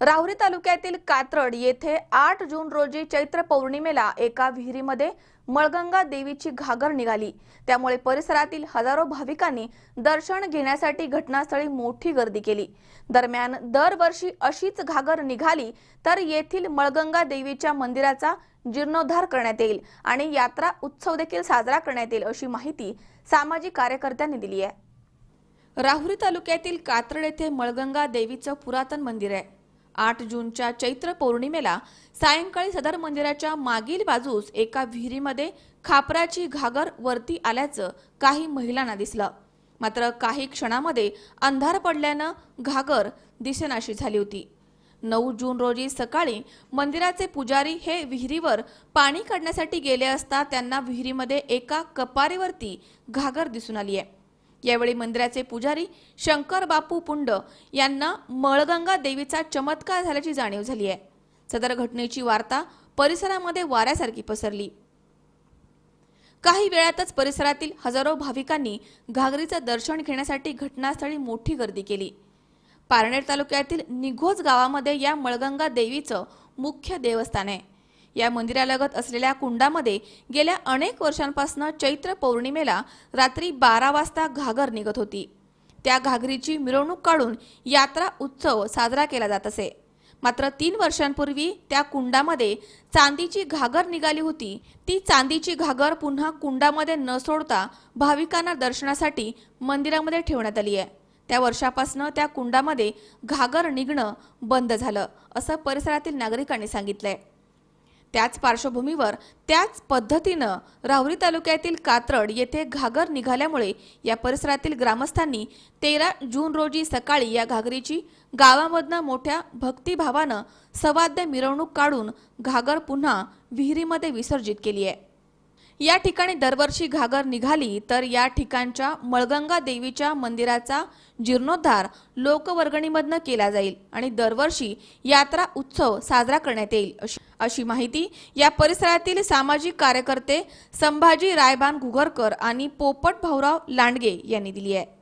राहुरी तालुक्यातील कात्रड येथे आठ जून रोजी चैत्र पौर्णिमेला एका विहिरीमध्ये मळगंगा देवीची घागर निघाली. त्यामुळे परिसरातील हजारो भाविकांनी दर्शन घेण्यासाठी घटनास्थळी मोठी गर्दी केली. दरम्यान दरवर्षी अशीच घागर निघाली तर येथील मळगंगा देवीच्या मंदिराचा जीर्णोद्धार करण्यात येईल आणि यात्रा उत्सव देखील साजरा करण्यात येईल अशी माहिती सामाजिक कार्यकर्त्यांनी दिली आहे. राहुरी तालुक्यातील कात्रड येथे मळगंगा देवीचं पुरातन मंदिर आहे. आठ जूनच्या चैत्र पौर्णिमेला सायंकाळी सदर मंदिराच्या मागील बाजूस एका विहिरीमध्ये खापराची घागर वरती आल्याचं काही महिलांना दिसलं. मात्र काही क्षणामध्ये अंधार पडल्यानं घागर दिसेनाशी झाली होती. नऊ जून रोजी सकाळी मंदिराचे पुजारी हे विहिरीवर पाणी काढण्यासाठी गेले असता त्यांना विहिरीमध्ये एका कपारीवरती घागर दिसून आली आहे यावेळी मंदिराचे पुजारी शंकर बापू पुंड यांना मळगंगा देवीचा चमत्कार झाल्याची जाणीव झाली आहे. सदर घटनेची वार्ता परिसरामध्ये वाऱ्यासारखी पसरली. काही वेळातच परिसरातील हजारो भाविकांनी घागरीचं दर्शन घेण्यासाठी घटनास्थळी मोठी गर्दी केली. पारनेर तालुक्यातील निघोज गावामध्ये या मळगंगा देवीचं मुख्य देवस्थान आहे. या मंदिरालगत असलेल्या कुंडामध्ये गेल्या अनेक वर्षांपासून चैत्र पौर्णिमेला रात्री बारा वाजता घागर निघत होती. त्या घागरीची मिरवणूक काढून यात्रा उत्सव साजरा केला जात असे. मात्र तीन वर्षांपूर्वी त्या कुंडामध्ये चांदीची घागर निघाली होती. ती चांदीची घागर पुन्हा कुंडामध्ये न सोडता भाविकांना दर्शनासाठी मंदिरामध्ये ठेवण्यात आली आहे. त्या वर्षापासून त्या कुंडामध्ये घागर निघणं बंद झालं असं परिसरातील नागरिकांनी सांगितलंय. त्याच पार्श्वभूमीवर त्याच पद्धतीनं राहुरी तालुक्यातील कात्रड येथे घागर निघाल्यामुळे या परिसरातील ग्रामस्थांनी तेरा जून रोजी सकाळी या घागरीची गावामधनं मोठ्या भक्तिभावानं सवाद्य मिरवणूक काढून घागर पुन्हा विहिरीमध्ये विसर्जित केली आहे. या ठिकाणी दरवर्षी घागर निघाली तर या ठिकाणच्या मळगंगा देवीच्या मंदिराचा जीर्णोद्धार लोकवर्गणीमधनं केला जाईल आणि दरवर्षी यात्रा उत्सव साजरा करण्यात येईल अशी अशी माहिती या परिसरातील सामाजिक कार्यकर्ते संभाजी रायबान घुगरकर आणि पोपट भाऊराव लांडगे यांनी दिली आहे.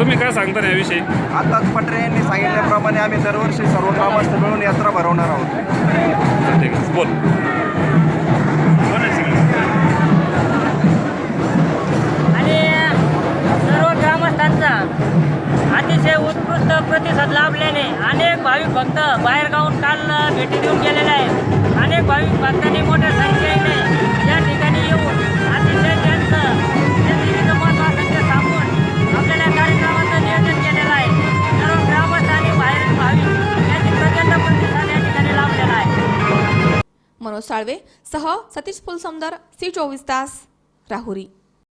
तुम्ही काय सांगता याविषयी? आताच पटरे यांनी सांगितल्याप्रमाणे आम्ही दरवर्षी सर्व ग्रामस्थ मिळून यात्रा भरवणार आहोत. ठीक आहे बोल. आणि सर्व ग्रामस्थांचा अतिशय उत्कृष्ट प्रतिसाद लाभल्याने अनेक भाविक भक्त बाहेरगावून काल भेटी देऊन गेलेले आहेत. अनेक भाविक भक्तांनी मोठ्या संख्येने मनोज साळवे सह सतीश फुलसमदार सी चोवीस तास राहुरी.